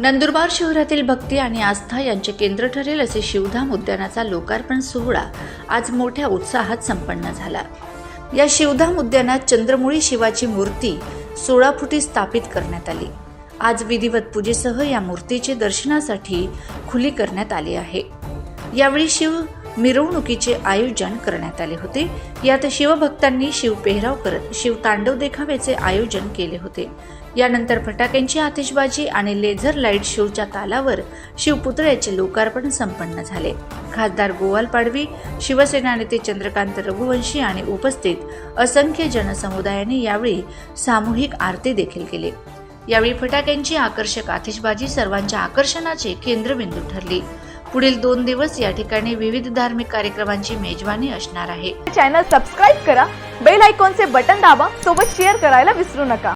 नंदुरबार शहरातील भक्ती आणि आस्था यांचे केंद्र ठरेल असे शिवधाम उद्यानाचा लोकार्पण सोहळा आज मोठ्या उत्साहात संपन्न झाला. या शिवधाम उद्यानात चंद्रमुळी शिवाची मूर्ती सोळा फुटी स्थापित करण्यात आली. आज विधिवत पूजेसह या मूर्तीचे दर्शनासाठी खुली करण्यात आली आहे. यावेळी शिव मिरवणुकीचे आयोजन करण्यात आले होते. यात शिवभक्तांनी शिवपेहराव करत शिव तांडव देखाव्याचे आयोजन केले होते. यानंतर फटाक्यांची आतिषबाजी आणि लेझर लाइट शोच्या तालावर शिवपुतळ्याचे लोकार्पण संपन्न झाले. खासदार गोवाल पाडवी शिवसेना नेते चंद्रकांत रघुवंशी आणि उपस्थित असंख्य जनसमुदायाने यावेळी सामूहिक आरती देखील केली. यावेळी फटाक्यांची आकर्षक आतिषबाजी सर्वांच्या आकर्षणाचे केंद्रबिंदू ठरली. पुढील दोन दिवस या ठिकाणी विविध धार्मिक कार्यक्रमांची मेजवानी असणार आहे. चॅनल सबस्क्राईब करा बेल आयकॉनचे बटन दाबा सोबत शेअर करायला विसरू नका.